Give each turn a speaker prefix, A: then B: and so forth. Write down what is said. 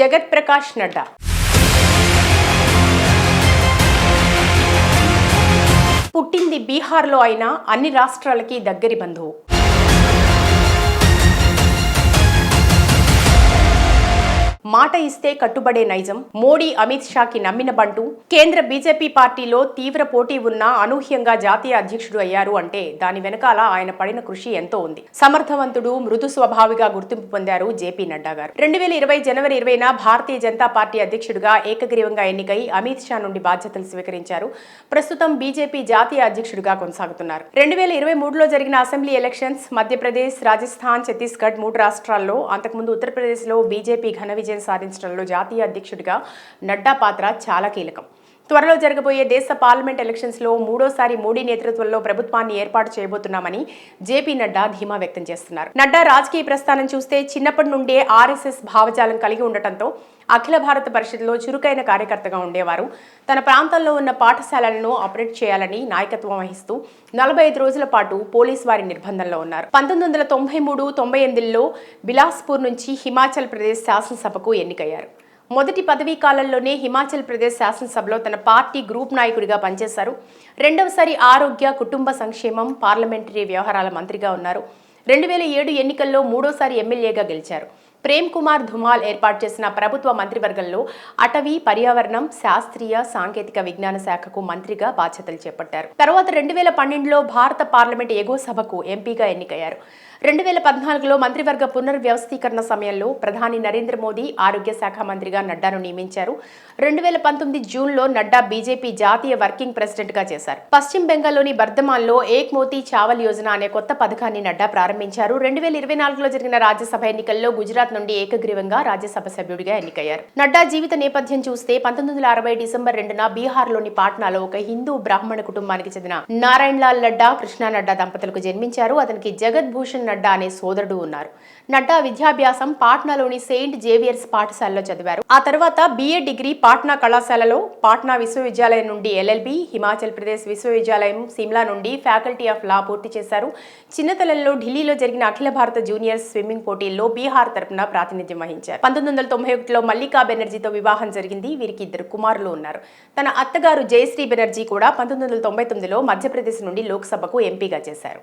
A: జగత్ ప్రకాష్ నడ్డా. పుట్టింది బీహార్లో అయినా అన్ని రాష్ట్రాలకి దగ్గరి బంధువు. మాట ఇస్తే కట్టుబడే నైజం. మోడీ అమిత్ షాకి నమ్మిన బంటు. కేంద్ర బీజేపీ పార్టీలో తీవ్ర పోటీ ఉన్న అనూహ్యంగా జాతీయ అధ్యక్షుడు అయ్యారు అంటే దాని వెనకాల ఆయన పడిన కృషి ఎంతో ఉంది. సమర్థవంతుడు మృదు స్వభావిగా గుర్తింపు పొందారు జేపీ నడ్డా గారు. రెండు వేల ఇరవై జనవరి ఇరవైన భారతీయ జనతా పార్టీ అధ్యక్షుడిగా ఏకగ్రీవంగా ఎన్నికై అమిత్ షా నుండి బాధ్యతలు స్వీకరించారు. ప్రస్తుతం బీజేపీ జాతీయ అధ్యక్షుడిగా కొనసాగుతున్నారు. రెండు వేల ఇరవై మూడులో జరిగిన అసెంబ్లీ ఎలక్షన్స్ మధ్యప్రదేశ్ రాజస్థాన్ ఛత్తీస్గఢ్ మూడు రాష్ట్రాల్లో అంతకుముందు ఉత్తరప్రదేశ్లో బీజేపీ ఘన విజయం సాధించడంలో జాతీయ అధ్యక్షుడిగా నడ్డా పాత్ర చాలా కీలకం. త్వరలో జరగబోయే దేశ పార్లమెంట్ ఎలక్షన్స్లో మూడోసారి మోడీ నేతృత్వంలో ప్రభుత్వాన్ని ఏర్పాటు చేయబోతున్నామని జేపీ నడ్డా ధీమా వ్యక్తం చేస్తున్నారు. నడ్డా రాజకీయ ప్రస్థానం చూస్తే చిన్నప్పటి నుండే ఆర్ఎస్ఎస్ భావజాలం కలిగి ఉండటంతో అఖిల భారత పరిషత్లో చురుకైన కార్యకర్తగా ఉండేవారు. తన ప్రాంతంలో ఉన్న పాఠశాలలను ఆపరేట్ చేయాలని నాయకత్వం వహిస్తూ నలభై ఐదు రోజుల పాటు పోలీస్ వారి నిర్బంధంలో ఉన్నారు. పంతొమ్మిది వందల తొంభై మూడు తొంభై ఎనిమిదిలో బిలాస్పూర్ నుంచి హిమాచల్ ప్రదేశ్ శాసనసభకు ఎన్నికయ్యారు. మొదటి పదవీ కాలంలోనే హిమాచల్ ప్రదేశ్ శాసనసభలో తన పార్టీ గ్రూప్ నాయకుడిగా పనిచేశారు. రెండవసారి ఆరోగ్య కుటుంబ సంక్షేమం పార్లమెంటరీ వ్యవహారాల మంత్రిగా ఉన్నారు. రెండు వేల ఏడు ఎన్నికల్లో మూడోసారి ఎమ్మెల్యేగా గెలిచారు. ప్రేమ్ కుమార్ ధుమాల్ ఏర్పాటు చేసిన ప్రభుత్వ మంత్రివర్గంలో అటవీ పర్యావరణం శాస్త్రీయ సాంకేతిక విజ్ఞాన శాఖకు మంత్రిగా బాధ్యతలు చేపట్టారు. తర్వాత రెండు వేల పన్నెండులో భారత పార్లమెంట్ ఎగువ సభకు ఎంపీగా ఎన్నికయ్యారు. రెండు వేల పద్నాలుగులో మంత్రివర్గ పునర్వ్యవస్థీకరణ సమయంలో ప్రధాని నరేంద్ర మోదీ ఆరోగ్య శాఖ మంత్రిగా నడ్డాను నియమించారు. రెండు వేల పంతొమ్మిది జూన్లో నడ్డా బీజేపీ జాతీయ వర్కింగ్ ప్రెసిడెంట్గా చేశారు. పశ్చిమ బెంగాల్లోని బర్ధమాన్లో ఏక్ మోతీ చావల్ యోజన అనే కొత్త పథకాన్ని నడ్డా ప్రారంభించారు. రెండు వేల ఇరవై నాలుగులో జరిగిన రాజ్యసభ ఎన్నికల్లో గుజరాత్ నుండి ఏకగ్రీవంగా రాజ్యసభ సభ్యుడిగా ఎన్నికయ్యారు. నడ్డా జీవిత నేపథ్యం చూస్తే పంతొమ్మిది వందల అరవై డిసెంబర్ రెండున బీహార్లోని పాట్నాలో ఒక హిందూ బ్రాహ్మణ కుటుంబానికి చెందిన నారాయణ్ లాల్ నడ్డా కృష్ణా నడ్డా దంపతులకు జన్మించారు. అతనికి జగత్ భూషణ్ నడ్డా అనే సోదరుడు ఉన్నారు. నడ్డా విద్యాభ్యాసం పాట్నాలోని సెయింట్ జేవియర్స్ పాఠశాలలో చదివారు. ఆ తర్వాత బిఏ డిగ్రీ పాట్నా కళాశాలలో పాట్నా విశ్వవిద్యాలయం నుండి ఎల్ఎల్బి హిమాచల్ ప్రదేశ్ విశ్వవిద్యాలయం సిమ్లా నుండి ఫ్యాకల్టీ ఆఫ్ లా పూర్తి చేశారు. చిన్నతలంలో ఢిల్లీలో జరిగిన అఖిల భారత జూనియర్ స్విమ్మింగ్ పోటీల్లో బీహార్ తరపున తరపున ప్రాతినిధ్యం వహించారు. పంతొమ్మిది వందల తొంభై ఒకటిలో మల్లికా బెనర్జీతో వివాహం జరిగింది. వీరికి ఇద్దరు కుమారులు ఉన్నారు. తన అత్తగారు జయశ్రీ బెనర్జీ కూడా పంతొమ్మిది వందల తొంభై తొమ్మిదిలో మధ్యప్రదేశ్ నుండి లోక్సభకు ఎంపీగా చేశారు.